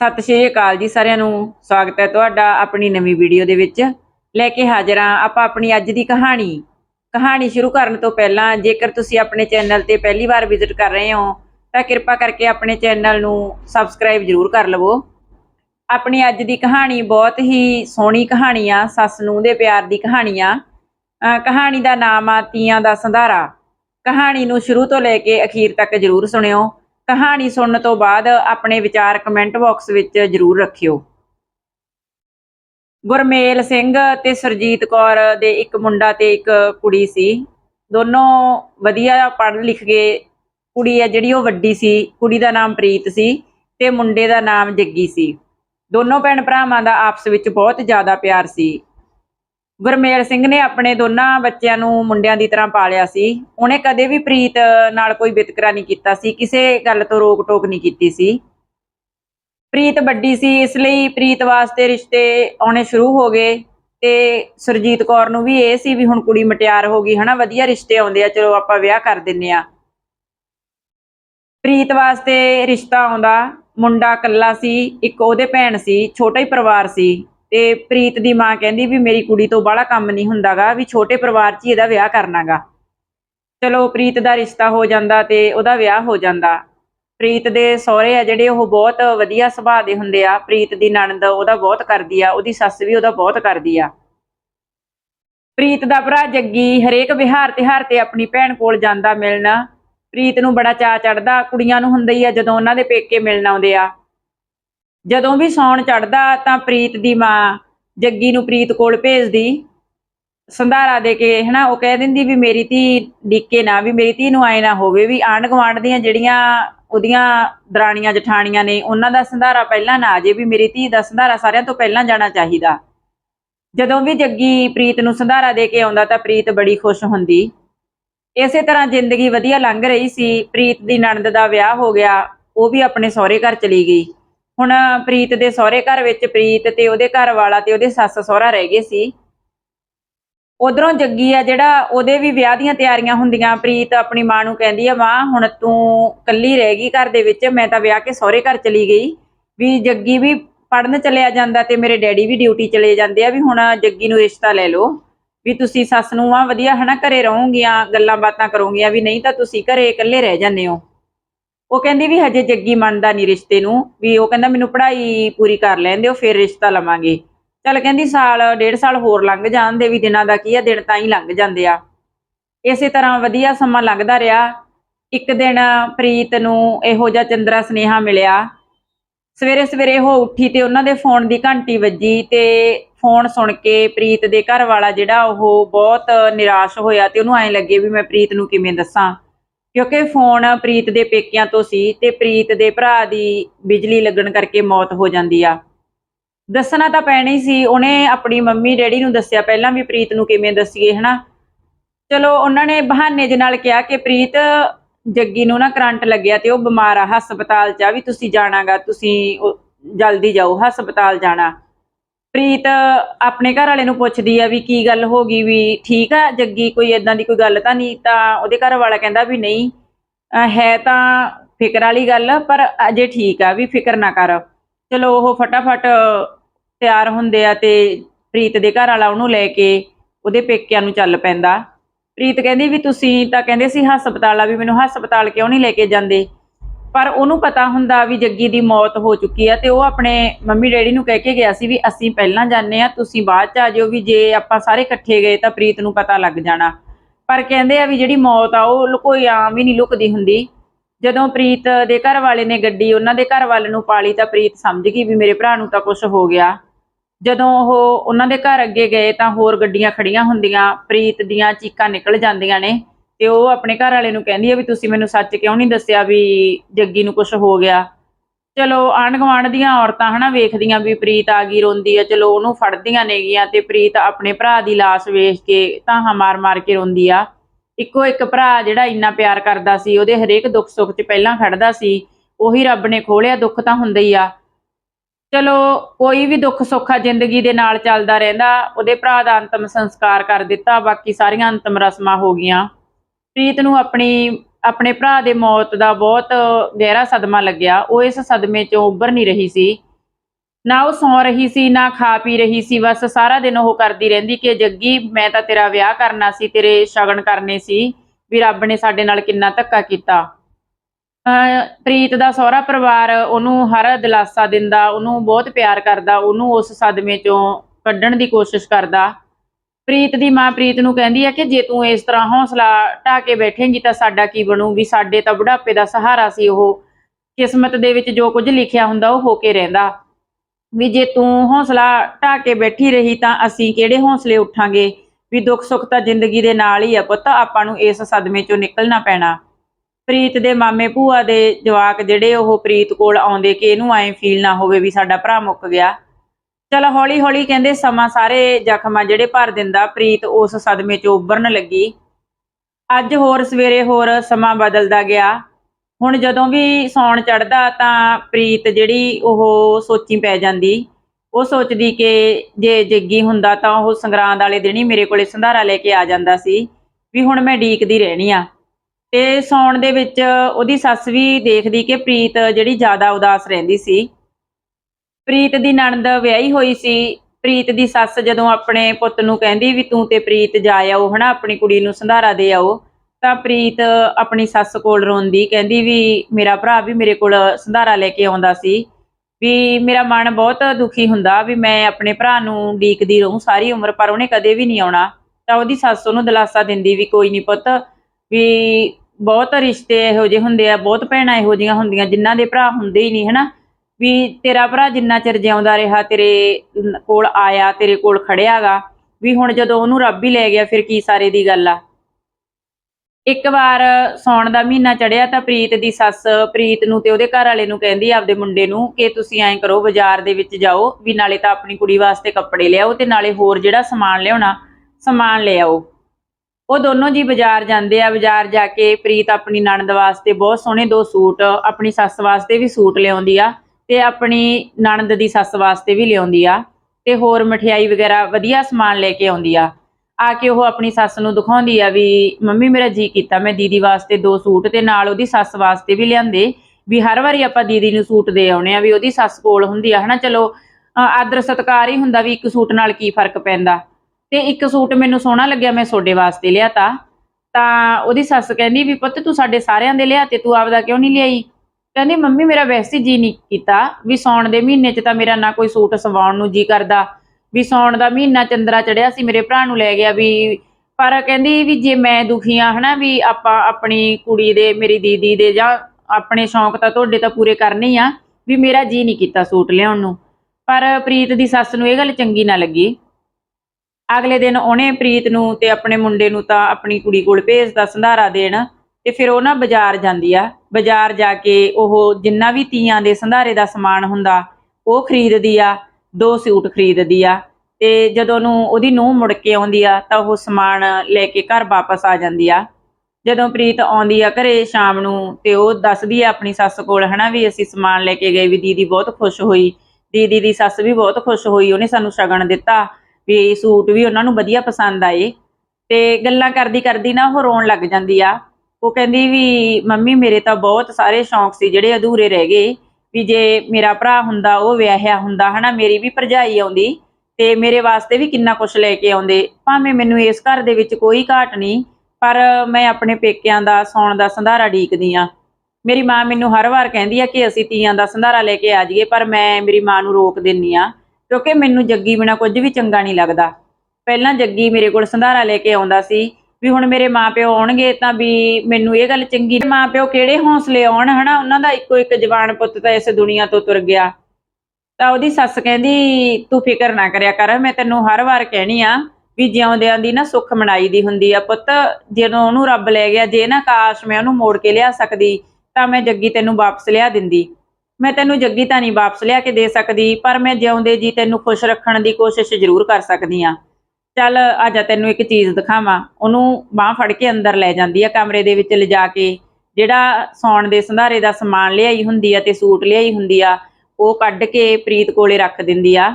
ਸਤਿ ਸ਼੍ਰੀ ਅਕਾਲ ਜੀ ਸਾਰਿਆਂ ਨੂੰ। ਸਵਾਗਤ ਹੈ ਤੁਹਾਡਾ ਆਪਣੀ ਨਵੀਂ ਵੀਡੀਓ ਦੇ ਵਿੱਚ। ਲੈ ਕੇ ਹਾਜ਼ਰ ਹਾਂ ਆਪਾਂ ਆਪਣੀ ਅੱਜ ਦੀ ਕਹਾਣੀ। ਕਹਾਣੀ ਸ਼ੁਰੂ ਕਰਨ ਤੋਂ ਪਹਿਲਾਂ ਜੇਕਰ ਤੁਸੀਂ ਆਪਣੇ ਚੈਨਲ ਤੇ ਪਹਿਲੀ ਵਾਰ ਵਿਜ਼ਿਟ ਕਰ ਰਹੇ ਹੋ, ਤਾਂ ਕਿਰਪਾ ਕਰਕੇ ਆਪਣੇ ਚੈਨਲ ਨੂੰ ਸਬਸਕ੍ਰਾਈਬ ਜ਼ਰੂਰ ਕਰ ਲਵੋ। ਆਪਣੀ ਅੱਜ ਦੀ ਕਹਾਣੀ ਬਹੁਤ ਹੀ ਸੋਹਣੀ ਕਹਾਣੀ ਆ, ਸੱਸ ਨੂੰ ਦੇ ਪਿਆਰ ਦੀ ਕਹਾਣੀ ਆ। ਕਹਾਣੀ ਦਾ ਨਾਮ ਆ ਤੀਆਂ ਦਾ ਸੰਧਾਰਾ। ਕਹਾਣੀ ਨੂੰ ਸ਼ੁਰੂ ਤੋਂ ਲੈ ਕੇ ਅਖੀਰ ਤੱਕ ਜ਼ਰੂਰ ਸੁਣਿਓ। ਕਹਾਣੀ ਸੁਣਨ ਤੋਂ ਬਾਅਦ ਆਪਣੇ ਵਿਚਾਰ ਕਮੈਂਟ ਬਾਕਸ ਵਿੱਚ ਜ਼ਰੂਰ ਰੱਖਿਓ। ਗੁਰਮੇਲ ਸਿੰਘ ਤੇ ਸਰਜੀਤ ਕੌਰ ਦੇ ਇੱਕ ਮੁੰਡਾ ਤੇ ਇੱਕ ਕੁੜੀ ਸੀ। ਦੋਨੋਂ ਵਧੀਆ ਪੜ੍ਹ ਲਿਖ ਕੇ ਕੁੜੀ ਹੈ ਜਿਹੜੀ ਉਹ ਵੱਡੀ ਸੀ, ਕੁੜੀ ਦਾ ਨਾਮ ਪ੍ਰੀਤ ਸੀ ਤੇ ਮੁੰਡੇ ਦਾ ਨਾਮ ਜੱਗੀ ਸੀ। ਦੋਨੋਂ ਭੈਣ ਭਰਾਵਾਂ ਦਾ ਆਪਸ ਵਿੱਚ ਬਹੁਤ ਜ਼ਿਆਦਾ ਪਿਆਰ ਸੀ। ਗੁਰਮੇਲ ਸਿੰਘ ਨੇ ਆਪਣੇ ਦੋਨਾਂ ਬੱਚਿਆਂ ਨੂੰ ਮੁੰਡਿਆਂ ਦੀ ਤਰ੍ਹਾਂ ਪਾਲਿਆ ਸੀ। ਉਹਨੇ ਕਦੇ ਵੀ ਪ੍ਰੀਤ ਨਾਲ ਕੋਈ ਵਿਤਕਰਾ ਨਹੀਂ ਕੀਤਾ ਸੀ, ਕਿਸੇ ਗੱਲ ਤੋਂ ਰੋਕ ਟੋਕ ਨਹੀਂ ਕੀਤੀ ਸੀ। ਪ੍ਰੀਤ ਵੱਡੀ ਸੀ, ਇਸ ਲਈ ਪ੍ਰੀਤ ਵਾਸਤੇ ਰਿਸ਼ਤੇ ਆਉਣੇ ਸ਼ੁਰੂ ਹੋ ਗਏ ਤੇ ਸੁਰਜੀਤ ਕੌਰ ਨੂੰ ਵੀ ਇਹ ਸੀ ਵੀ ਹੁਣ ਕੁੜੀ ਮਟਿਆਰ ਹੋ ਗਈ, ਹਨਾ, ਵਧੀਆ ਰਿਸ਼ਤੇ ਆਉਂਦੇ ਆ, ਚਲੋ ਆਪਾਂ ਵਿਆਹ ਕਰ ਦਿੰਨੇ ਆ। ਪ੍ਰੀਤ ਵਾਸਤੇ ਰਿਸ਼ਤਾ ਆਉਂਦਾ, ਮੁੰਡਾ ਇਕੱਲਾ ਸੀ, ਇੱਕ ਉਹਦੇ ਭੈਣ ਸੀ, ਛੋਟਾ ਹੀ ਪਰਿਵਾਰ ਸੀ। ਤੇ ਪ੍ਰੀਤ ਦੀ ਮਾਂ ਕਹਿੰਦੀ ਵੀ ਮੇਰੀ ਕੁੜੀ ਤੋਂ ਬਾਹਲਾ ਕੰਮ ਨਹੀਂ ਹੁੰਦਾਗਾ, ਵੀ ਛੋਟੇ ਪਰਿਵਾਰ 'ਚ ਹੀ ਇਹਦਾ ਵਿਆਹ ਕਰਨਾਗਾ। ਚਲੋ ਪ੍ਰੀਤ ਦਾ ਰਿਸ਼ਤਾ ਹੋ ਜਾਂਦਾ ਤੇ ਉਹਦਾ ਵਿਆਹ ਹੋ ਜਾਂਦਾ। ਪ੍ਰੀਤ ਦੇ ਸਹੁਰੇ ਆ ਜਿਹੜੇ, ਉਹ ਬਹੁਤ ਵਧੀਆ ਸੁਭਾਅ ਦੇ ਹੁੰਦੇ ਆ। ਪ੍ਰੀਤ ਦੀ ਨਣਦ ਉਹਦਾ ਬਹੁਤ ਕਰਦੀ ਆ, ਉਹਦੀ ਸੱਸ ਵੀ ਉਹਦਾ ਬਹੁਤ ਕਰਦੀ ਆ। ਪ੍ਰੀਤ ਦਾ ਭਰਾ ਜੱਗੀ ਹਰੇਕ ਵਿਹਾਰ ਤਿਹਾਰ ਤੇ ਆਪਣੀ ਭੈਣ ਕੋਲ ਜਾਂਦਾ ਮਿਲਣ। ਪ੍ਰੀਤ ਨੂੰ ਬੜਾ ਚਾਅ ਚੜਦਾ ਕੁੜੀਆਂ ਨੂੰ ਹੁੰਦਾ ਹੀ ਆ ਜਦੋਂ ਉਹਨਾਂ ਦੇ ਪੇਕੇ ਮਿਲਣ ਆਉਂਦੇ ਆ। ਜਦੋਂ ਵੀ ਸੌਣ ਚੜਦਾ ਤਾਂ ਪ੍ਰੀਤ ਦੀ ਮਾਂ ਜੱਗੀ ਨੂੰ ਪ੍ਰੀਤ ਕੋਲ ਭੇਜਦੀ, ਸੰਧਾਰਾ ਦੇ ਕੇ, ਹਨਾ, ਉਹ ਕਹਿ ਦਿੰਦੀ ਵੀ ਮੇਰੀ ਧੀ ਡਿੱਕੇ ਨਾ, ਵੀ ਮੇਰੀ ਧੀ ਨੂੰ ਆਏ ਨਾ ਹੋਵੇ, ਵੀ ਆਂਢ ਗੁਆਂਢ ਦੀਆਂ ਜਿਹੜੀਆਂ ਉਹਦੀਆਂ ਦਰਾਣੀਆਂ, ਜਠਾਣੀਆਂ ਨੇ, ਉਹਨਾਂ ਦਾ ਸੰਧਾਰਾ ਪਹਿਲਾਂ ਨਾ ਆ ਜੇ, ਵੀ ਮੇਰੀ ਧੀ ਦਾ ਸੰਧਾਰਾ ਸਾਰਿਆਂ ਤੋਂ ਪਹਿਲਾਂ ਜਾਣਾ ਚਾਹੀਦਾ। ਜਦੋਂ ਵੀ ਜੱਗੀ ਪ੍ਰੀਤ ਨੂੰ ਸੰਧਾਰਾ ਦੇ ਕੇ ਆਉਂਦਾ ਤਾਂ ਪ੍ਰੀਤ ਬੜੀ ਖੁਸ਼ ਹੁੰਦੀ। ਇਸੇ ਤਰ੍ਹਾਂ ਜ਼ਿੰਦਗੀ ਵਧੀਆ ਲੰਘ ਰਹੀ ਸੀ, ਪ੍ਰੀਤ ਦੀ ਨਣਦ ਦਾ ਵਿਆਹ ਹੋ ਗਿਆ, ਉਹ ਵੀ ਆਪਣੇ ਸਹੁਰੇ ਘਰ ਚਲੀ ਗਈ। ਹੁਣ ਪ੍ਰੀਤ ਦੇ ਸਹੁਰੇ ਘਰ ਵਿੱਚ ਪ੍ਰੀਤ ਤੇ ਉਹਦੇ ਘਰ ਵਾਲਾ ਤੇ ਉਹਦੇ ਸੱਸ ਸਹੁਰਾ ਰਹਿ ਗਏ ਸੀ। ਉਧਰੋਂ ਜੱਗੀ ਆ ਜਿਹੜਾ, ਉਹਦੇ ਵੀ ਵਿਆਹ ਦੀਆਂ ਤਿਆਰੀਆਂ ਹੁੰਦੀਆਂ। ਪ੍ਰੀਤ ਆਪਣੀ ਮਾਂ ਨੂੰ ਕਹਿੰਦੀ ਆ, ਮਾਂ, ਹੁਣ ਤੂੰ ਕੱਲੀ ਰਹਿ ਗਈ ਘਰ ਦੇ ਵਿੱਚ, ਮੈਂ ਤਾਂ ਵਿਆਹ ਕੇ ਸਹੁਰੇ ਘਰ ਚਲੀ ਗਈ। ਵੀ ਜੱਗੀ ਵੀ ਪੜਨ ਚਲਿਆ ਜਾਂਦਾ ਤੇ ਮੇਰੇ ਡੈਡੀ ਵੀ ਡਿਊਟੀ ਚਲੇ ਜਾਂਦੇ ਆ, ਵੀ ਹੁਣ ਜੱਗੀ ਨੂੰ ਰਿਸ਼ਤਾ ਲੈ ਲਓ। ਵੀ ਤੁਸੀਂ ਸੱਸ ਨੂੰ ਆ ਵਧੀਆ ਹਨਾ ਘਰੇ ਰਹੋਗੀਆਂ, ਗੱਲਾਂ ਬਾਤਾਂ ਕਰੋਗੀਆਂ, ਵੀ ਨਹੀਂ ਤਾਂ ਤੁਸੀਂ ਘਰੇ ਇਕੱਲੇ ਰਹਿ ਜਾਂਦੇ ਹੋ। ਉਹ ਕਹਿੰਦੀ ਵੀ ਹਜੇ ਜੱਗੀ ਮੰਨਦਾ ਨਹੀਂ ਰਿਸ਼ਤੇ ਨੂੰ, ਵੀ ਉਹ ਕਹਿੰਦਾ ਮੈਨੂੰ ਪੜ੍ਹਾਈ ਪੂਰੀ ਕਰ ਲੈਣ ਦਿਓ ਫਿਰ ਰਿਸ਼ਤਾ ਲਵਾਂਗੇ। ਚੱਲ ਕਹਿੰਦੀ ਸਾਲ, ਡੇਢ ਸਾਲ ਹੋਰ ਲੰਘ ਜਾਣ ਦੇ ਵੀ ਦਿਨਾਂ ਦਾ ਕੀ ਆ, ਦਿਨ ਤਾਂ ਹੀ ਲੰਘ ਜਾਂਦੇ ਆ। ਇਸੇ ਤਰ੍ਹਾਂ ਵਧੀਆ ਸਮਾਂ ਲੰਘਦਾ ਰਿਹਾ। ਇੱਕ ਦਿਨ ਪ੍ਰੀਤ ਨੂੰ ਇਹੋ ਜਿਹਾ ਚੰਦਰਾ ਸੁਨੇਹਾ ਮਿਲਿਆ। ਸਵੇਰੇ ਸਵੇਰੇ ਉਹ ਉੱਠੀ ਤੇ ਉਹਨਾਂ ਦੇ ਫੋਨ ਦੀ ਘੰਟੀ ਵੱਜੀ ਤੇ ਫੋਨ ਸੁਣ ਕੇ ਪ੍ਰੀਤ ਦੇ ਘਰ ਵਾਲਾ ਜਿਹੜਾ ਉਹ ਬਹੁਤ ਨਿਰਾਸ਼ ਹੋਇਆ ਤੇ ਉਹਨੂੰ ਐਂ ਲੱਗੇ ਵੀ ਮੈਂ ਪ੍ਰੀਤ ਨੂੰ ਕਿਵੇਂ ਦੱਸਾਂ। ਕਿਉਂਕਿ ਫੋਨ ਪ੍ਰੀਤ ਦੇ ਪੇਕਿਆਂ ਤੋਂ ਸੀ ਤੇ ਪ੍ਰੀਤ ਦੇ ਭਰਾ ਦੀ ਬਿਜਲੀ ਲੱਗਣ ਕਰਕੇ ਮੌਤ ਹੋ ਜਾਂਦੀ ਆ। ਦੱਸਣਾ ਤਾਂ ਪੈਣਾ ਹੀ ਸੀ, ਉਹਨੇ ਆਪਣੀ ਮੰਮੀ ਡੈਡੀ ਨੂੰ ਦੱਸਿਆ ਪਹਿਲਾਂ ਵੀ ਪ੍ਰੀਤ ਨੂੰ ਕਿਵੇਂ ਦੱਸੀਏ, ਹਨਾ? ਚਲੋ, ਉਹਨਾਂ ਨੇ ਬਹਾਨੇ ਦੇ ਨਾਲ ਕਿਹਾ ਕਿ ਪ੍ਰੀਤ, ਜੱਗੀ ਨੂੰ ਨਾ ਕਰੰਟ ਲੱਗਿਆ ਤੇ ਉਹ ਬਿਮਾਰ ਆ, ਹਸਪਤਾਲ 'ਚ ਆ, ਵੀ ਤੁਸੀਂ ਜਾਣਾਗਾ, ਤੁਸੀਂ ਜਲਦੀ ਜਾਓ, ਹਸਪਤਾਲ ਜਾਣਾ। ਪ੍ਰੀਤ ਆਪਣੇ ਘਰ ਵਾਲੇ ਨੂੰ ਪੁੱਛਦੀ ਆ ਵੀ ਕੀ ਗੱਲ ਹੋ ਗਈ ਵੀ ਠੀਕ ਆ ਜੱਗੀ, ਕੋਈ ਇਦਾਂ ਦੀ ਕੋਈ ਗੱਲ ਤਾਂ ਨਹੀਂ ਤਾਂ ਉਹਦੇ ਘਰ ਵਾਲਾ ਕਹਿੰਦਾ ਵੀ ਨਹੀਂ। ਹੈ ਤਾਂ ਫਿਕਰ ਵਾਲੀ ਗੱਲ, ਪਰ ਅਜੇ ਠੀਕ ਆ ਵੀ ਫਿਕਰ ਨਾ ਕਰ। ਚਲੋ ਉਹ ਫਟਾਫਟ ਤਿਆਰ ਹੁੰਦੇ ਆ ਤੇ ਪ੍ਰੀਤ ਦੇ ਘਰ ਵਾਲਾ ਉਹਨੂੰ ਲੈ ਕੇ ਉਹਦੇ ਪੇਕਿਆਂ ਨੂੰ ਚੱਲ ਪੈਂਦਾ। ਪ੍ਰੀਤ ਕਹਿੰਦੀ ਵੀ ਤੁਸੀਂ ਤਾਂ ਕਹਿੰਦੇ ਸੀ ਹਸਪਤਾਲ ਆ ਵੀ ਮੈਨੂੰ ਹਸਪਤਾਲ ਕਿਉਂ ਨਹੀਂ ਲੈ ਕੇ ਜਾਂਦੇ? ਪਰ ਉਹਨੂੰ ਪਤਾ ਹੁੰਦਾ ਵੀ ਜੱਗੀ ਦੀ ਮੌਤ ਹੋ ਚੁੱਕੀ ਆ ਤੇ ਉਹ ਆਪਣੇ ਮੰਮੀ ਡੈਡੀ ਨੂੰ ਕਹਿ ਕੇ ਗਿਆ ਸੀ ਵੀ ਅਸੀਂ ਪਹਿਲਾਂ ਜਾਂਦੇ ਆ, ਤੁਸੀਂ ਬਾਅਦ ਚ ਆ ਜਿਓ ਵੀ ਜੇ ਆਪਾਂ ਸਾਰੇ ਇਕੱਠੇ ਗਏ ਤਾਂ ਪ੍ਰੀਤ ਨੂੰ ਪਤਾ ਲੱਗ ਜਾਣਾ। ਪਰ ਕਹਿੰਦੇ ਆ ਵੀ ਜਿਹੜੀ ਮੌਤ ਆ, ਉਹ ਲੁਕੋਈ ਆਮ ਵੀ ਨਹੀਂ ਲੁਕਦੀ ਹੁੰਦੀ। ਜਦੋਂ ਪ੍ਰੀਤ ਦੇ ਘਰ ਵਾਲੇ ਨੇ ਗੱਡੀ ਉਹਨਾਂ ਦੇ ਘਰ ਵਾਲੇ ਨੂੰ ਪਾਲੀ ਤਾਂ ਪ੍ਰੀਤ ਸਮਝ ਗਈ ਵੀ ਮੇਰੇ ਭਰਾ ਨੂੰ ਤਾਂ ਕੁਝ ਹੋ ਗਿਆ। ਜਦੋਂ ਉਹ ਉਹਨਾਂ ਦੇ ਘਰ ਅੱਗੇ ਗਏ ਤਾਂ ਹੋਰ ਗੱਡੀਆਂ ਖੜੀਆਂ ਹੁੰਦੀਆਂ, ਪ੍ਰੀਤ ਦੀਆਂ ਚੀਕਾਂ ਨਿਕਲ ਜਾਂਦੀਆਂ ਨੇ। ਤੇ ਉਹ ਆਪਣੇ ਘਰ ਵਾਲੇ ਨੂੰ ਕਹਿੰਦੀ ਆ ਵੀ ਤੁਸੀਂ ਮੈਨੂੰ ਸੱਚ ਕਿਉਂ ਨਹੀਂ ਦੱਸਿਆ ਵੀ ਜੱਗੀ ਨੂੰ ਕੁਝ ਹੋ ਗਿਆ? ਚਲੋ ਆਂਢ ਗੁਆਂਢ ਦੀਆਂ ਔਰਤਾਂ ਹਨਾ ਵੇਖਦੀਆਂ ਵੀ ਪ੍ਰੀਤ ਆ ਗਈ, ਰੋਂਦੀ ਆ, ਚਲੋ ਉਹਨੂੰ ਫੜਦੀਆਂ ਨੇਗੀਆਂ ਤੇ ਪ੍ਰੀਤ ਆਪਣੇ ਭਰਾ ਦੀ ਲਾਸ਼ ਵੇਖ ਕੇ ਧਾਹਾਂ ਮਾਰ-ਮਾਰ ਕੇ ਰੋਂਦੀ ਆ। ਇੱਕੋ ਇੱਕ ਭਰਾ ਜਿਹੜਾ ਇੰਨਾ ਪਿਆਰ ਕਰਦਾ ਸੀ, ਉਹਦੇ ਹਰੇਕ ਦੁੱਖ ਸੁੱਖ 'ਚ ਪਹਿਲਾਂ ਖੜਦਾ ਸੀ, ਉਹੀ ਰੱਬ ਨੇ ਖੋਲਿਆ ਦੁੱਖ ਤਾਂ ਹੁੰਦਾ ਹੀ ਆ। ਚਲੋ, ਕੋਈ ਵੀ ਦੁੱਖ ਸੁੱਖਾ ਜ਼ਿੰਦਗੀ ਦੇ ਨਾਲ ਚੱਲਦਾ ਰਹਿੰਦਾ, ਉਹਦੇ ਭਰਾ ਦਾ ਅੰਤਮ ਸੰਸਕਾਰ ਕਰ ਦਿੱਤਾ, ਬਾਕੀ ਸਾਰੀਆਂ ਅੰਤਮ ਰਸਮਾਂ ਹੋ ਗਈਆਂ। ਪ੍ਰੀਤ ਨੂੰ ਆਪਣੀ, ਆਪਣੇ ਭਰਾ ਦੇ ਮੌਤ ਦਾ ਬਹੁਤ ਗਹਿਰਾ ਸਦਮਾ ਲੱਗਿਆ। ਉਹ ਇਸ ਸਦਮੇ ਚੋਂ ਉੱਭਰ ਨਹੀਂ ਰਹੀ ਸੀ। ਨਾ ਉਹ ਸੌਂ ਰਹੀ ਸੀ, ਨਾ ਖਾ ਪੀ ਰਹੀ ਸੀ। ਬਸ ਸਾਰਾ ਦਿਨ ਉਹ ਕਰਦੀ ਰਹਿੰਦੀ ਕਿ ਜੱਗੀ, ਮੈਂ ਤਾਂ ਤੇਰਾ ਵਿਆਹ ਕਰਨਾ ਸੀ, ਤੇਰੇ ਸ਼ਗਨ ਕਰਨੇ ਸੀ ਵੀ ਰੱਬ ਨੇ ਸਾਡੇ ਨਾਲ ਕਿੰਨਾ ਧੱਕਾ ਕੀਤਾ। ਪ੍ਰੀਤ ਦਾ ਸਹੁਰਾ ਪਰਿਵਾਰ ਉਹਨੂੰ ਹਰ ਦਿਲਾਸਾ ਦਿੰਦਾ, ਉਹਨੂੰ ਬਹੁਤ ਪਿਆਰ ਕਰਦਾ, ਉਹਨੂੰ ਉਸ ਸਦਮੇ ਚੋਂ ਕੱਢਣ ਦੀ ਕੋਸ਼ਿਸ਼ ਕਰਦਾ। ਪ੍ਰੀਤ ਦੀ ਮਾਂ ਪ੍ਰੀਤ ਨੂੰ ਕਹਿੰਦੀ ਹੈ ਕਿ ਜੇ ਤੂੰ ਇਸ ਤਰ੍ਹਾਂ ਹੌਸਲਾ ਢਾ ਕੇ ਬੈਠੇਂਗੀ ਤਾਂ ਸਾਡਾ ਕੀ ਬਣੂ? ਵੀ ਸਾਡੇ ਤਾਂ ਬੁਢਾਪੇ ਦਾ ਸਹਾਰਾ ਸੀ ਉਹ। ਕਿਸਮਤ ਦੇ ਵਿੱਚ ਜੋ ਕੁਝ ਲਿਖਿਆ ਹੁੰਦਾ ਉਹ ਹੋ ਕੇ ਰਹਿੰਦਾ। ਵੀ ਜੇ ਤੂੰ ਹੌਸਲਾ ਢਾ ਕੇ ਬੈਠੀ ਰਹੀ ਤਾਂ ਅਸੀਂ ਕਿਹੜੇ ਹੌਸਲੇ ਉੱਠਾਂਗੇ? ਵੀ ਦੁੱਖ ਸੁੱਖ ਤਾਂ ਜ਼ਿੰਦਗੀ ਦੇ ਨਾਲ ਹੀ ਆ ਪੁੱਤ, ਆਪਾਂ ਨੂੰ ਇਸ ਸਦਮੇ ਚੋਂ ਨਿਕਲਣਾ ਪੈਣਾ। ਪ੍ਰੀਤ ਦੇ ਮਾਮੇ ਭੂਆ ਦੇ ਜਵਾਕ ਜਿਹੜੇ ਉਹ ਪ੍ਰੀਤ ਕੋਲ ਆਉਂਦੇ ਕਿ ਇਹਨੂੰ ਐਂ ਫੀਲ ਨਾ ਹੋਵੇ ਵੀ ਸਾਡਾ ਭਰਾ ਮੁੱਕ ਗਿਆ। ਚਲ ਹੌਲੀ ਹੌਲੀ ਕਹਿੰਦੇ ਸਮਾਂ ਸਾਰੇ ਜ਼ਖਮ ਆ ਜਿਹੜੇ ਭਰ ਦਿੰਦਾ, ਪ੍ਰੀਤ ਉਸ ਸਦਮੇ ਚੋਂ ਉੱਭਰਨ ਲੱਗੀ। ਅੱਜ ਹੋਰ ਸਵੇਰੇ ਹੋਰ ਸਮਾਂ ਬਦਲਦਾ ਗਿਆ। ਹੁਣ ਜਦੋਂ ਵੀ ਸੌਣ ਚੜਦਾ ਤਾਂ ਪ੍ਰੀਤ ਜਿਹੜੀ ਉਹ ਸੋਚੀ ਪੈ ਜਾਂਦੀ। ਉਹ ਸੋਚਦੀ ਕਿ ਜੇ ਜੱਗੀ ਹੁੰਦਾ ਤਾਂ ਉਹ ਸੰਗਰਾਂਦ ਵਾਲੇ ਦਿਨ ਹੀ ਮੇਰੇ ਕੋਲੇ ਸੰਧਾਰਾ ਲੈ ਕੇ ਆ ਜਾਂਦਾ ਸੀ, ਵੀ ਹੁਣ ਮੈਂ ਡੀਕਦੀ ਰਹਿਣੀ ਆ। ਤੇ ਸੌਣ ਦੇ ਵਿੱਚ ਉਹਦੀ ਸੱਸ ਵੀ ਦੇਖਦੀ ਕਿ ਪ੍ਰੀਤ ਜਿਹੜੀ ਜ਼ਿਆਦਾ ਉਦਾਸ ਰਹਿੰਦੀ ਸੀ। ਪ੍ਰੀਤ ਦੀ ਨਣਦ ਵਿਆਹੀ ਹੋਈ ਸੀ। ਪ੍ਰੀਤ ਦੀ ਸੱਸ ਜਦੋਂ ਆਪਣੇ ਪੁੱਤ ਨੂੰ ਕਹਿੰਦੀ ਵੀ ਤੂੰ ਤੇ ਪ੍ਰੀਤ ਜਾ ਆਓ, ਹਨਾ, ਆਪਣੀ ਕੁੜੀ ਨੂੰ ਸੰਧਾਰਾ ਦੇ ਆਓ, ਤਾਂ ਪ੍ਰੀਤ ਆਪਣੀ ਸੱਸ ਕੋਲ ਰੋਂਦੀ, ਕਹਿੰਦੀ ਵੀ ਮੇਰਾ ਭਰਾ ਵੀ ਮੇਰੇ ਕੋਲ ਸੰਧਾਰਾ ਲੈ ਕੇ ਆਉਂਦਾ ਸੀ। ਵੀ ਮੇਰਾ ਮਨ ਬਹੁਤ ਦੁਖੀ ਹੁੰਦਾ ਵੀ ਮੈਂ ਆਪਣੇ ਭਰਾ ਨੂੰ ਡੀਕਦੀ ਰਹੂੰ ਸਾਰੀ ਉਮਰ, ਪਰ ਉਹਨੇ ਕਦੇ ਵੀ ਨਹੀਂ ਆਉਣਾ। ਤਾਂ ਉਹਦੀ ਸੱਸ ਉਹਨੂੰ ਦਿਲਾਸਾ ਦਿੰਦੀ ਵੀ ਕੋਈ ਨਹੀਂ ਪੁੱਤ, ਵੀ ਬਹੁਤ ਰਿਸ਼ਤੇ ਇਹੋ ਜਿਹੇ ਹੁੰਦੇ ਆ, ਬਹੁਤ ਭੈਣਾਂ ਇਹੋ ਜਿਹੀਆਂ ਹੁੰਦੀਆਂ ਜਿਨ੍ਹਾਂ ਦੇ ਭਰਾ ਹੁੰਦੇ ਹੀ ਨਹੀਂ, ਹਨਾ। ਵੀ ਤੇਰਾ ਭਰਾ ਜਿੰਨਾ ਚਿਰ ਜਿਉਂਦਾ ਰਿਹਾ, ਤੇਰੇ ਕੋਲ ਆਇਆ, ਤੇਰੇ ਕੋਲ ਖੜਿਆਗਾ, ਵੀ ਹੁਣ ਜਦੋਂ ਉਹਨੂੰ ਰੱਬ ਹੀ ਲੈ ਗਿਆ, ਫਿਰ ਕੀ ਸਾਰੇ ਦੀ ਗੱਲ ਆ? ਇੱਕ ਵਾਰ ਸੌਣ ਦਾ ਮਹੀਨਾ ਚੜਿਆ ਤਾਂ ਪ੍ਰੀਤ ਦੀ ਸੱਸ ਪ੍ਰੀਤ ਨੂੰ ਤੇ ਉਹਦੇ ਘਰ ਵਾਲੇ ਨੂੰ ਕਹਿੰਦੀ ਆਪਦੇ ਮੁੰਡੇ ਨੂੰ ਕਿ ਤੁਸੀਂ ਐਂ ਕਰੋ, ਬਾਜ਼ਾਰ ਦੇ ਵਿੱਚ ਜਾਓ, ਵੀ ਨਾਲੇ ਤਾਂ ਆਪਣੀ ਕੁੜੀ ਵਾਸਤੇ ਕੱਪੜੇ ਲਿਆਓ ਤੇ ਨਾਲੇ ਹੋਰ ਜਿਹੜਾ ਸਮਾਨ ਲਿਆਉਣਾ, ਸਮਾਨ ਲਿਆਓ ਉਹ ਦੋਨੋਂ ਜੀ ਬਾਜ਼ਾਰ ਜਾਂਦੇ ਆ, ਬਾਜ਼ਾਰ ਜਾ ਕੇ ਪ੍ਰੀਤ ਆਪਣੀ ਨਣਦ ਵਾਸਤੇ ਬਹੁਤ ਸੋਹਣੇ ਦੋ ਸੂਟ, ਆਪਣੀ ਸੱਸ ਵਾਸਤੇ ਵੀ ਸੂਟ ਲਿਆਉਂਦੀ ਆ। ਤੇ ਆਪਣੀ ਨਣਦ ਦੀ ਸੱਸ ਵਾਸਤੇ ਵੀ ਲਿਆਉਂਦੀ ਆ ਤੇ ਹੋਰ ਮਠਿਆਈ ਵਗੈਰਾ ਵਧੀਆ ਸਮਾਨ ਲੈ ਕੇ ਆਉਂਦੀ ਆ। ਆ ਕੇ ਉਹ ਆਪਣੀ ਸੱਸ ਨੂੰ ਦਿਖਾਉਂਦੀ ਆ ਵੀ ਮੰਮੀ ਮੇਰਾ ਜੀ ਕੀਤਾ, ਮੈਂ ਦੀਦੀ ਵਾਸਤੇ ਦੋ ਸੂਟ ਤੇ ਨਾਲ ਉਹਦੀ ਸੱਸ ਵਾਸਤੇ ਵੀ ਲਿਆਂਦੇ, ਵੀ ਹਰ ਵਾਰੀ ਆਪਾਂ ਦੀਦੀ ਨੂੰ ਸੂਟ ਦੇ ਆਉਣੇ ਆ, ਵੀ ਉਹਦੀ ਸੱਸ ਕੋਲ ਹੁੰਦੀ ਆ, ਹਨਾ? ਚਲੋ ਆਦਰ ਸਤਿਕਾਰ ਹੀ ਹੁੰਦਾ ਵੀ ਇੱਕ ਸੂਟ ਨਾਲ ਕੀ ਫ਼ਰਕ ਪੈਂਦਾ। ਤੇ ਇੱਕ ਸੂਟ ਮੈਨੂੰ ਸੋਹਣਾ ਲੱਗਿਆ, ਮੈਂ ਤੁਹਾਡੇ ਵਾਸਤੇ ਲਿਆਤਾ। ਤਾਂ ਉਹਦੀ ਸੱਸ ਕਹਿੰਦੀ ਵੀ, ਪੁੱਤ ਤੂੰ ਸਾਡੇ ਸਾਰਿਆਂ ਦੇ ਲਿਆ ਤੇ ਤੂੰ ਆਪਦਾ ਕਿਉਂ ਨਹੀਂ ਲਿਆਈ? ਕਹਿੰਦੀ, ਮੰਮੀ, ਮੇਰਾ ਵੈਸੇ ਜੀ ਨਹੀਂ ਕੀਤਾ। ਵੀ ਸੌਣ ਦੇ ਮਹੀਨੇ 'ਚ ਤਾਂ ਮੇਰਾ ਨਾ ਕੋਈ ਸੂਟ ਸਵਾਉਣ ਨੂੰ ਜੀ ਕਰਦਾ। ਵੀ ਸੌਣ ਦਾ ਮਹੀਨਾ ਚੰਦਰਾ ਚੜਿਆ ਸੀ ਮੇਰੇ ਭਰਾ ਨੂੰ ਲੈ ਗਿਆ ਵੀ। ਪਰ ਕਹਿੰਦੀ ਵੀ ਜੇ ਮੈਂ ਦੁਖੀ ਆ, ਹਨਾ, ਵੀ ਆਪਾਂ ਆਪਣੀ ਕੁੜੀ ਦੇ, ਮੇਰੀ ਦੀਦੀ ਦੇ ਜਾਂ ਆਪਣੇ ਸ਼ੌਂਕ ਤਾਂ ਤੁਹਾਡੇ ਤਾਂ ਪੂਰੇ ਕਰਨੇ ਹੀ ਆ, ਵੀ ਮੇਰਾ ਜੀ ਨਹੀਂ ਕੀਤਾ ਸੂਟ ਲਿਆਉਣ ਨੂੰ। ਪਰ ਪ੍ਰੀਤ ਦੀ ਸੱਸ ਨੂੰ ਇਹ ਗੱਲ ਚੰਗੀ ਨਾ ਲੱਗੀ। ਅਗਲੇ ਦਿਨ ਉਹਨੇ ਪ੍ਰੀਤ ਨੂੰ ਤੇ ਆਪਣੇ ਮੁੰਡੇ ਨੂੰ ਤਾਂ ਆਪਣੀ ਕੁੜੀ ਕੋਲ ਭੇਜਦਾ ਸੰਧਾਰਾ ਦੇਣ। ਤੇ ਫਿਰ ਉਹ ਨਾ ਬਾਜ਼ਾਰ ਜਾਂਦੀ ਆ। ਬਾਜ਼ਾਰ ਜਾ ਕੇ ਉਹ ਜਿੰਨਾ ਵੀ ਤੀਆਂ ਦੇ ਸੰਧਾਰੇ ਦਾ ਸਮਾਨ ਹੁੰਦਾ, ਉਹ ਖਰੀਦਦੀ ਆ, ਦੋ ਸੂਟ ਖਰੀਦਦੀ ਆ ਤੇ ਜਦੋਂ ਨੂੰ ਉਹਦੀ ਨੂੰਹ ਮੁੜ ਕੇ ਆਉਂਦੀ ਆ ਤਾਂ ਉਹ ਸਮਾਨ ਲੈ ਕੇ ਘਰ ਵਾਪਸ ਆ ਜਾਂਦੀ ਆ। ਜਦੋਂ ਪ੍ਰੀਤ ਆਉਂਦੀ ਆ ਘਰੇ ਸ਼ਾਮ ਨੂੰ ਤੇ ਉਹ ਦੱਸਦੀ ਆ ਆਪਣੀ ਸੱਸ ਕੋਲ, ਹਨਾ ਵੀ ਅਸੀਂ ਸਮਾਨ ਲੈ ਕੇ ਗਏ ਵੀ ਦੀਦੀ ਬਹੁਤ ਖੁਸ਼ ਹੋਈ, ਦੀਦੀ ਦੀ ਸੱਸ ਵੀ ਬਹੁਤ ਖੁਸ਼ ਹੋਈ, ਉਹਨੇ ਸਾਨੂੰ ਸ਼ਗਨ ਦਿੱਤਾ ਵੀ ਸੂਟ ਵੀ ਉਹਨਾਂ ਨੂੰ ਵਧੀਆ ਪਸੰਦ ਆਏ ਤੇ ਗੱਲਾਂ ਕਰਦੀ ਕਰਦੀ ਨਾ ਉਹ ਰੋਣ ਲੱਗ ਜਾਂਦੀ ਆ। ਉਹ ਕਹਿੰਦੀ ਵੀ, ਮੰਮੀ, ਮੇਰੇ ਤਾਂ ਬਹੁਤ ਸਾਰੇ ਸ਼ੌਂਕ ਸੀ ਜਿਹੜੇ ਅਧੂਰੇ ਰਹਿ ਗਏ ਵੀ ਜੇ ਮੇਰਾ ਭਰਾ ਹੁੰਦਾ, ਉਹ ਵਿਆਹਿਆ ਹੁੰਦਾ, ਹਨਾ, ਮੇਰੀ ਵੀ ਭਰਜਾਈ ਆਉਂਦੀ ਤੇ ਮੇਰੇ ਵਾਸਤੇ ਵੀ ਕਿੰਨਾ ਕੁਝ ਲੈ ਕੇ ਆਉਂਦੇ। ਭਾਵੇਂ ਮੈਨੂੰ ਇਸ ਘਰ ਦੇ ਵਿੱਚ ਕੋਈ ਘਾਟ ਨਹੀਂ, ਪਰ ਮੈਂ ਆਪਣੇ ਪੇਕਿਆਂ ਦਾ, ਸੌਣ ਦਾ ਸੰਧਾਰਾ ਢੀਕਦੀ ਆ। ਮੇਰੀ ਮਾਂ ਮੈਨੂੰ ਹਰ ਵਾਰ ਕਹਿੰਦੀ ਆ ਕਿ ਅਸੀਂ ਤੀਆਂ ਦਾ ਸੰਧਾਰਾ ਲੈ ਕੇ ਆ ਜਾਈਏ, ਪਰ ਮੈਂ ਮੇਰੀ ਮਾਂ ਨੂੰ ਰੋਕ ਦਿੰਨੀ ਆ, ਕਿਉਂਕਿ ਮੈਨੂੰ ਜੱਗੀ ਬਿਨਾ ਕੁਝ ਵੀ ਚੰਗਾ ਨਹੀਂ ਲੱਗਦਾ। ਪਹਿਲਾਂ ਜੱਗੀ ਮੇਰੇ ਕੋਲ ਸੰਧਾਰਾ ਲੈ ਕੇ ਆਉਂਦਾ ਸੀ ਵੀ ਹੁਣ ਮੇਰੇ ਮਾਪਿਓ ਆਉਣਗੇ ਤਾਂ ਵੀ ਮੈਨੂੰ ਇਹ ਗੱਲ ਚੰਗੀ ਮਾਪਿਓ ਕਿਹੜੇ ਹੌਸਲੇ ਆਉਣ, ਹਨਾ? ਉਹਨਾਂ ਦਾ ਇੱਕੋ ਇੱਕ ਜਵਾਨ ਪੁੱਤ ਤਾਂ ਇਸ ਦੁਨੀਆ ਤੋਂ ਤੁਰ ਗਿਆ। ਤਾਂ ਉਹਦੀ ਸੱਸ ਕਹਿੰਦੀ, ਤੂੰ ਫਿਕਰ ਨਾ ਕਰਿਆ ਕਰ, ਮੈਂ ਤੈਨੂੰ ਹਰ ਵਾਰ ਕਹਿਣੀ ਆ ਵੀ ਜਿਉਂਦਿਆਂ ਦੀ ਨਾ ਸੁੱਖ ਮਨਾਈ ਦੀ ਹੁੰਦੀ ਆ। ਪੁੱਤ, ਜਦੋਂ ਉਹਨੂੰ ਰੱਬ ਲੈ ਗਿਆ, ਜੇ ਨਾ ਕਾਸ਼ ਮੈਂ ਉਹਨੂੰ ਮੋੜ ਕੇ ਲਿਆ ਸਕਦੀ, ਤਾਂ ਮੈਂ ਜੱਗੀ ਤੈਨੂੰ ਵਾਪਸ ਲਿਆ ਦਿੰਦੀ। ਮੈਂ ਤੈਨੂੰ ਜੱਗੀ ਤਾਂ ਨਹੀਂ ਵਾਪਸ ਲਿਆ ਕੇ ਦੇ ਸਕਦੀ, ਪਰ ਮੈਂ ਜਿਉਂਦੇ ਜੀ ਤੈਨੂੰ ਖੁਸ਼ ਰੱਖਣ ਦੀ ਕੋਸ਼ਿਸ਼ ਜ਼ਰੂਰ ਕਰ ਸਕਦੀ ਆ। ਚੱਲ ਆਜਾ ਤੈਨੂੰ ਇੱਕ ਚੀਜ਼ ਦਿਖਾਵਾਂ। ਉਹਨੂੰ ਬਾਹ ਫੜ ਕੇ ਅੰਦਰ ਲੈ ਜਾਂਦੀ ਆ ਕਮਰੇ ਦੇ ਵਿੱਚ ਲਿਜਾ ਕੇ। ਜਿਹੜਾ ਸੌਣ ਦੇ ਸੰਧਾਰੇ ਦਾ ਸਮਾਨ ਲਿਆਈ ਹੁੰਦੀ ਆ ਤੇ ਸੂਟ ਲਿਆਈ ਹੁੰਦੀ ਆ, ਉਹ ਕੱਢ ਕੇ ਪ੍ਰੀਤ ਕੋਲੇ ਰੱਖ ਦਿੰਦੀ ਆ।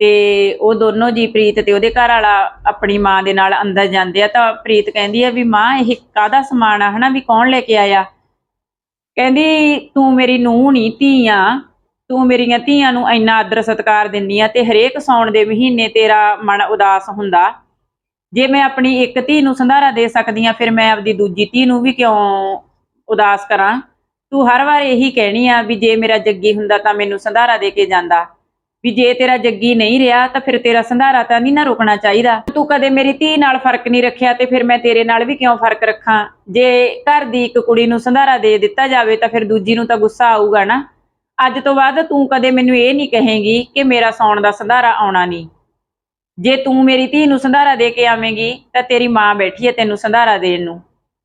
ਤੇ ਉਹ ਦੋਨੋਂ ਜੀ ਪ੍ਰੀਤ ਤੇ ਉਹਦੇ ਘਰ ਵਾਲਾ ਆਪਣੀ ਮਾਂ ਦੇ ਨਾਲ ਅੰਦਰ ਜਾਂਦੇ ਆ ਤਾਂ ਪ੍ਰੀਤ ਕਹਿੰਦੀ ਆ ਵੀ ਮਾਂ, ਇਹ ਕਾਹਦਾ ਸਮਾਨ ਆ? ਹਨਾ ਵੀ ਕੌਣ ਲੈ ਕੇ ਆਇਆ? ਕਹਿੰਦੀ, ਤੂੰ ਮੇਰੀ ਨੂੰਹ ਨਹੀਂ ਧੀ ਆ। ਤੂੰ ਮੇਰੀਆਂ ਧੀਆਂ ਨੂੰ ਇੰਨਾ ਆਦਰ ਸਤਿਕਾਰ ਦਿੰਨੀ ਆ ਤੇ ਹਰੇਕ ਸੌਣ ਦੇ ਮਹੀਨੇ ਤੇਰਾ ਮਨ ਉਦਾਸ ਹੁੰਦਾ। ਜੇ ਮੈਂ ਆਪਣੀ ਇੱਕ ਧੀ ਨੂੰ ਸੰਧਾਰਾ ਦੇ ਸਕਦੀ ਆ, ਫਿਰ ਮੈਂ ਆਪਦੀ ਦੂਜੀ ਧੀ ਨੂੰ ਵੀ ਕਿਉਂ ਉਦਾਸ ਕਰਾਂ? ਤੂੰ ਹਰ ਵਾਰ ਇਹੀ ਕਹਿਣੀ ਆ ਵੀ ਜੇ ਮੇਰਾ ਜੱਗੀ ਹੁੰਦਾ ਤਾਂ ਮੈਨੂੰ ਸੰਧਾਰਾ ਦੇ ਕੇ ਜਾਂਦਾ। ਵੀ ਜੇ ਤੇਰਾ ਜੱਗੀ ਨਹੀਂ ਰਿਹਾ ਤਾਂ ਫਿਰ ਤੇਰਾ ਸੰਧਾਰਾ ਤਾਂ ਨਹੀਂ ਨਾ ਰੁਕਣਾ ਚਾਹੀਦਾ। ਤੂੰ ਕਦੇ ਮੇਰੀ ਧੀ ਨਾਲ ਫ਼ਰਕ ਨਹੀਂ ਰੱਖਿਆ ਤੇ ਫਿਰ ਮੈਂ ਤੇਰੇ ਨਾਲ ਵੀ ਕਿਉਂ ਫ਼ਰਕ ਰੱਖਾਂ? ਜੇ ਘਰ ਦੀ ਇੱਕ ਕੁੜੀ ਨੂੰ ਸੰਧਾਰਾ ਦੇ ਦਿੱਤਾ ਜਾਵੇ ਤਾਂ ਫਿਰ ਦੂਜੀ ਨੂੰ ਤਾਂ ਗੁੱਸਾ ਆਊਗਾ ਨਾ। ਅੱਜ ਤੋਂ ਬਾਅਦ ਤੂੰ ਕਦੇ ਮੈਨੂੰ ਇਹ ਨਹੀਂ ਕਹੇਂਗੀ ਕਿ ਮੇਰਾ ਸੌਣ ਦਾ ਸੰਧਾਰਾ ਆਉਣਾ ਨਹੀਂ। ਜੇ ਤੂੰ ਮੇਰੀ ਧੀ ਨੂੰ ਸੰਧਾਰਾ ਦੇ ਕੇ ਆਵੇਂਗੀ, ਤਾਂ ਤੇਰੀ ਮਾਂ ਬੈਠੀ ਹੈ ਤੈਨੂੰ ਸੰਧਾਰਾ ਦੇਣ ਨੂੰ।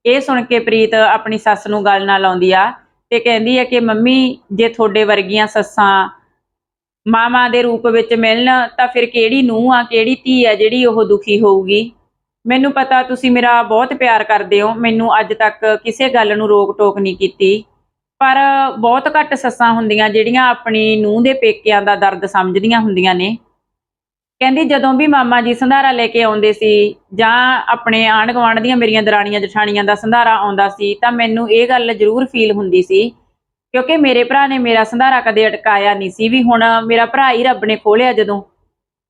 ਇਹ ਸੁਣ ਕੇ ਪ੍ਰੀਤ ਆਪਣੀ ਸੱਸ ਨੂੰ ਗੱਲ ਨਾਲ ਆਉਂਦੀ ਆ ਤੇ ਕਹਿੰਦੀ ਹੈ ਕਿ ਮੰਮੀ, ਜੇ ਤੁਹਾਡੇ ਵਰਗੀਆਂ ਸੱਸਾਂ ਮਾਵਾਂ ਦੇ ਰੂਪ ਵਿੱਚ ਮਿਲਣ, ਤਾਂ ਫਿਰ ਕਿਹੜੀ ਨੂੰਹ ਆ, ਕਿਹੜੀ ਧੀ ਆ ਜਿਹੜੀ ਉਹ ਦੁਖੀ ਹੋਊਗੀ? ਮੈਨੂੰ ਪਤਾ ਤੁਸੀਂ ਮੇਰਾ ਬਹੁਤ ਪਿਆਰ ਕਰਦੇ ਹੋ, ਮੈਨੂੰ ਅੱਜ ਤੱਕ ਕਿਸੇ ਗੱਲ ਨੂੰ ਰੋਕ ਟੋਕ ਨਹੀਂ ਕੀਤੀ। ਪਰ ਬਹੁਤ ਘੱਟ ਸੱਸਾਂ ਹੁੰਦੀਆਂ ਜਿਹੜੀਆਂ ਆਪਣੀ ਨੂੰਹ ਦੇ ਪੇਕਿਆਂ ਦਾ ਦਰਦ ਸਮਝਦੀਆਂ ਹੁੰਦੀਆਂ ਨੇ। ਕਹਿੰਦੀ ਜਦੋਂ ਵੀ ਮਾਮਾ ਜੀ ਸੰਧਾਰਾ ਲੈ ਕੇ ਆਉਂਦੇ ਸੀ ਜਾਂ ਆਪਣੇ ਆਂਢ ਗੁਆਂਢ ਦੀਆਂ ਮੇਰੀਆਂ ਦਰਾਣੀਆਂ ਜਠਾਣੀਆਂ ਦਾ ਸੰਧਾਰਾ ਆਉਂਦਾ ਸੀ ਤਾਂ ਮੈਨੂੰ ਇਹ ਗੱਲ ਜ਼ਰੂਰ ਫੀਲ ਹੁੰਦੀ ਸੀ ਕਿਉਂਕਿ ਮੇਰੇ ਭਰਾ ਨੇ ਮੇਰਾ ਸੰਧਾਰਾ ਕਦੇ ਅਟਕਾਇਆ ਨਹੀਂ ਸੀ, ਵੀ ਹੁਣ ਮੇਰਾ ਭਰਾ ਹੀ ਰੱਬ ਨੇ ਖੋਲਿਆ ਜਦੋਂ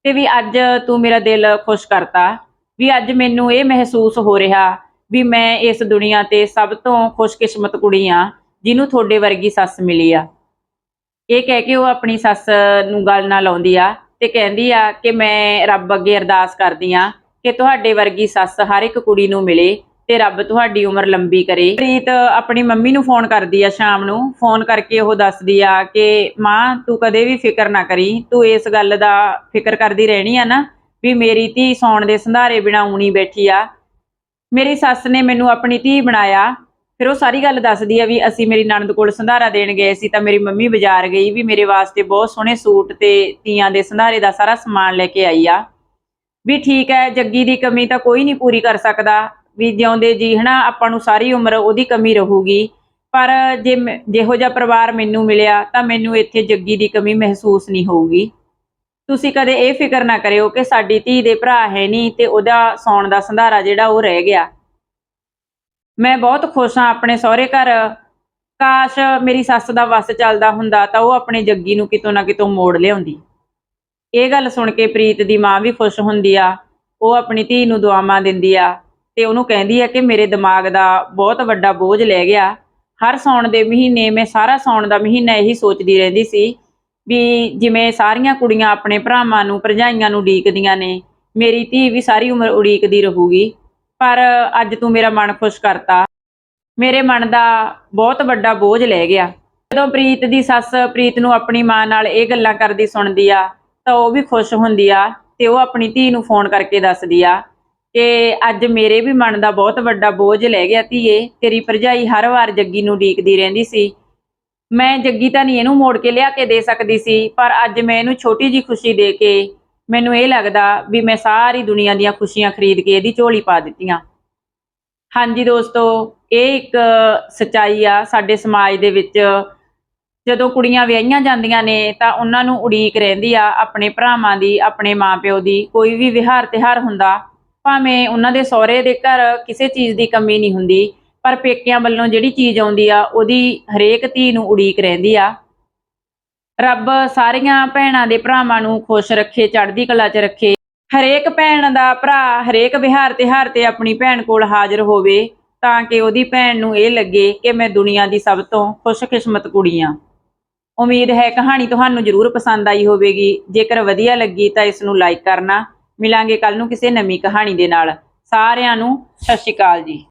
ਤੇ ਵੀ ਅੱਜ ਤੂੰ ਮੇਰਾ ਦਿਲ ਖੁਸ਼ ਕਰਤਾ, ਵੀ ਅੱਜ ਮੈਨੂੰ ਇਹ ਮਹਿਸੂਸ ਹੋ ਰਿਹਾ ਵੀ ਮੈਂ ਇਸ ਦੁਨੀਆ ਤੇ ਸਭ ਤੋਂ ਖੁਸ਼ਕਿਸਮਤ ਕੁੜੀ ਆ ਜਿਹਨੂੰ ਤੁਹਾਡੇ ਵਰਗੀ ਸੱਸ ਮਿਲੀ ਆ। ਇਹ ਕਹਿ ਕੇ ਉਹ ਆਪਣੀ ਸੱਸ ਨੂੰ ਗੱਲ ਨਾਲ ਲਾਉਂਦੀ ਆ ਤੇ ਕਹਿੰਦੀ ਆ ਕਿ ਮੈਂ ਰੱਬ ਅੱਗੇ ਅਰਦਾਸ ਕਰਦੀ ਆ ਕਿ ਤੁਹਾਡੇ ਵਰਗੀ ਸੱਸ ਹਰ ਇੱਕ ਕੁੜੀ ਨੂੰ ਮਿਲੇ ਤੇ ਰੱਬ ਤੁਹਾਡੀ ਉਮਰ ਲੰਬੀ ਕਰੇ। ਪ੍ਰੀਤ ਆਪਣੀ ਮੰਮੀ ਨੂੰ ਫੋਨ ਕਰਦੀ ਆ ਸ਼ਾਮ ਨੂੰ। ਫੋਨ ਕਰਕੇ ਉਹ ਦੱਸਦੀ ਆ ਕਿ, ਮਾਂ, ਤੂੰ ਕਦੇ ਵੀ ਫਿਕਰ ਨਾ ਕਰੀ। ਤੂੰ ਇਸ ਗੱਲ ਦਾ ਫਿਕਰ ਕਰਦੀ ਰਹਿਣੀ ਆ ਨਾ ਵੀ ਮੇਰੀ ਧੀ ਸੌਣ ਦੇ ਸੰਧਾਰੇ ਬਿਨਾ ਊਣੀ ਬੈਠੀ ਆ। ਮੇਰੀ ਸੱਸ ਨੇ ਮੈਨੂੰ ਆਪਣੀ ਧੀ ਬਣਾਇਆ ਫਿਰ ਉਹ ਸਾਰੀ ਗੱਲ ਦੱਸਦੀ ਆ ਵੀ ਅਸੀਂ ਮੇਰੀ ਨਣਦ ਕੋਲ ਸੰਧਾਰਾ ਦੇਣ ਗਏ ਸੀ ਤਾਂ ਮੇਰੀ ਮੰਮੀ ਬਾਜ਼ਾਰ ਗਈ ਵੀ ਮੇਰੇ ਵਾਸਤੇ ਬਹੁਤ ਸੋਹਣੇ ਸੂਟ ਤੇ ਤੀਆਂ ਦੇ ਸੰਧਾਰੇ ਦਾ ਸਾਰਾ ਸਮਾਨ ਲੈ ਕੇ ਆਈ ਆ। ਵੀ ਠੀਕ ਹੈ, ਜੱਗੀ ਦੀ ਕਮੀ ਤਾਂ ਕੋਈ ਨਹੀਂ ਪੂਰੀ ਕਰ ਸਕਦਾ। ਵੀ ਜਿਉਂਦੇ ਜੀ, ਹਨਾ, ਆਪਾਂ ਨੂੰ ਸਾਰੀ ਉਮਰ ਉਹਦੀ ਕਮੀ ਰਹੂਗੀ। ਪਰ ਜੇ ਮੈਂ- ਜਿਹੋ ਜਿਹਾ ਪਰਿਵਾਰ ਮੈਨੂੰ ਮਿਲਿਆ ਤਾਂ ਮੈਨੂੰ ਇੱਥੇ ਜੱਗੀ ਦੀ ਕਮੀ ਮਹਿਸੂਸ ਨਹੀਂ ਹੋਊਗੀ। ਤੁਸੀਂ ਕਦੇ ਇਹ ਫਿਕਰ ਨਾ ਕਰਿਓ ਕਿ ਸਾਡੀ ਧੀ ਦੇ ਭਰਾ ਹੈ ਨਹੀਂ ਤੇ ਉਹਦਾ ਸੌਣ ਦਾ ਸੰਧਾਰਾ ਜਿਹੜਾ ਉਹ ਰਹਿ ਗਿਆ। ਮੈਂ ਬਹੁਤ ਖੁਸ਼ ਹਾਂ ਆਪਣੇ ਸਹੁਰੇ ਘਰ। ਕਾਸ਼ ਮੇਰੀ ਸੱਸ ਦਾ ਵਸ ਚੱਲਦਾ ਹੁੰਦਾ ਤਾਂ ਉਹ ਆਪਣੇ ਜੱਗੀ ਨੂੰ ਕਿਤੋਂ ਨਾ ਕਿਤੋਂ ਮੋੜ ਲਿਆਉਂਦੀ। ਇਹ ਗੱਲ ਸੁਣ ਕੇ ਪ੍ਰੀਤ ਦੀ ਮਾਂ ਵੀ ਖੁਸ਼ ਹੁੰਦੀ ਆ। ਉਹ ਆਪਣੀ ਧੀ ਨੂੰ ਦੁਆਵਾਂ ਦਿੰਦੀ ਆ ਤੇ ਉਹਨੂੰ ਕਹਿੰਦੀ ਆ ਕਿ ਮੇਰੇ ਦਿਮਾਗ ਦਾ ਬਹੁਤ ਵੱਡਾ ਬੋਝ ਲੈ ਗਿਆ। ਹਰ ਸੌਣ ਦੇ ਮਹੀਨੇ ਮੈਂ ਸਾਰਾ ਸੌਣ ਦਾ ਮਹੀਨਾ ਇਹੀ ਸੋਚਦੀ ਰਹਿੰਦੀ ਸੀ ਵੀ ਜਿਵੇਂ ਸਾਰੀਆਂ ਕੁੜੀਆਂ ਆਪਣੇ ਭਰਾਵਾਂ ਨੂੰ, ਭਰਜਾਈਆਂ ਨੂੰ ਉਡੀਕਦੀਆਂ ਨੇ, ਮੇਰੀ ਧੀ ਵੀ ਸਾਰੀ ਉਮਰ ਉਡੀਕਦੀ ਰਹੂਗੀ। ਪਰ ਅੱਜ ਤੂੰ ਮੇਰਾ ਮਨ ਖੁਸ਼ ਕਰਤਾ। ਮੇਰੇ ਮਨ ਦਾ ਬਹੁਤ ਵੱਡਾ ਬੋਝ ਲੈ ਗਿਆ। ਜਦੋਂ ਪ੍ਰੀਤ ਦੀ ਸੱਸ ਪ੍ਰੀਤ ਨੂੰ ਆਪਣੀ ਮਾਂ ਨਾਲ ਇਹ ਗੱਲਾਂ ਕਰਦੀ ਸੁਣਦੀ ਆ, ਤਾਂ ਉਹ ਵੀ ਖੁਸ਼ ਹੁੰਦੀ ਆ ਤੇ ਉਹ ਆਪਣੀ ਧੀ ਨੂੰ ਫੋਨ ਕਰਕੇ ਦੱਸਦੀ ਆ ਕਿ ਅੱਜ ਮੇਰੇ ਵੀ ਮਨ ਦਾ ਬਹੁਤ ਵੱਡਾ ਬੋਝ ਲੈ ਗਿਆ ਧੀਏ, ਤੇਰੀ ਭਰਜਾਈ ਹਰ ਵਾਰ ਜੱਗੀ ਨੂੰ ਡੀਕਦੀ ਰਹਿੰਦੀ ਸੀ। ਮੈਂ ਜੱਗੀ ਤਾਂ ਨਹੀਂ ਇਹਨੂੰ ਮੋੜ ਕੇ ਲਿਆ ਕੇ ਦੇ ਸਕਦੀ ਸੀ, ਪਰ ਅੱਜ ਮੈਂ ਇਹਨੂੰ ਛੋਟੀ ਜੀ ਖੁਸ਼ੀ ਦੇ ਕੇ ਮੈਨੂੰ ਇਹ ਲੱਗਦਾ ਵੀ ਮੈਂ ਸਾਰੀ ਦੁਨੀਆ ਦੀਆਂ ਖੁਸ਼ੀਆਂ ਖਰੀਦ ਕੇ ਇਹਦੀ ਝੋਲੀ ਪਾ ਦਿੱਤੀਆਂ। ਹਾਂਜੀ ਦੋਸਤੋ, ਇਹ ਇੱਕ ਸਚਾਈ ਆ ਸਾਡੇ ਸਮਾਜ ਦੇ ਵਿੱਚ। ਜਦੋਂ ਕੁੜੀਆਂ ਵਿਆਹੀਆਂ ਜਾਂਦੀਆਂ ਨੇ ਤਾਂ ਉਹਨਾਂ ਨੂੰ ਉਡੀਕ ਰਹਿੰਦੀ ਆ ਆਪਣੇ ਭਰਾਵਾਂ ਦੀ, ਆਪਣੇ ਮਾਪਿਓ ਦੀ। ਕੋਈ ਵੀ ਵਿਹਾਰ ਤਿਹਾਰ ਹੁੰਦਾ, ਭਾਵੇਂ ਉਹਨਾਂ ਦੇ ਸਹੁਰੇ ਦੇ ਘਰ ਕਿਸੇ ਚੀਜ਼ ਦੀ ਕਮੀ ਨਹੀਂ ਹੁੰਦੀ, ਪਰ ਪੇਕਿਆਂ ਵੱਲੋਂ ਜਿਹੜੀ ਚੀਜ਼ ਆਉਂਦੀ ਆ, ਉਹਦੀ ਹਰੇਕ ਧੀ ਨੂੰ ਉਡੀਕ ਰਹਿੰਦੀ ਆ। ਰੱਬ ਸਾਰੀਆਂ ਭੈਣਾਂ ਦੇ ਭਰਾਵਾਂ ਨੂੰ ਖੁਸ਼ ਰੱਖੇ, ਚੜ੍ਹਦੀ ਕਲਾ 'ਚ ਰੱਖੇ। ਹਰੇਕ ਭੈਣ ਦਾ ਭਰਾ, ਹਰੇਕ ਵਿਹਾਰ ਤਿਹਾਰ ਤੇ ਆਪਣੀ ਭੈਣ ਕੋਲ ਹਾਜ਼ਰ ਹੋਵੇ, ਤਾਂ ਕਿ ਉਹਦੀ ਭੈਣ ਨੂੰ ਇਹ ਲੱਗੇ ਕਿ ਮੈਂ ਦੁਨੀਆ ਦੀ ਸਭ ਤੋਂ ਖੁਸ਼ਕਿਸਮਤ ਕੁੜੀ ਆਂ। ਉਮੀਦ ਹੈ ਕਹਾਣੀ ਤੁਹਾਨੂੰ ਜ਼ਰੂਰ ਪਸੰਦ ਆਈ ਹੋਵੇਗੀ। ਜੇਕਰ ਵਧੀਆ ਲੱਗੀ ਤਾਂ ਇਸ ਨੂੰ ਲਾਈਕ ਕਰਨਾ। ਮਿਲਾਂਗੇ ਕੱਲ ਨੂੰ ਕਿਸੇ ਨਵੀਂ ਕਹਾਣੀ ਦੇ ਨਾਲ। ਸਾਰਿਆਂ ਨੂੰ ਸਤਿ ਸ਼੍ਰੀ ਅਕਾਲ ਜੀ।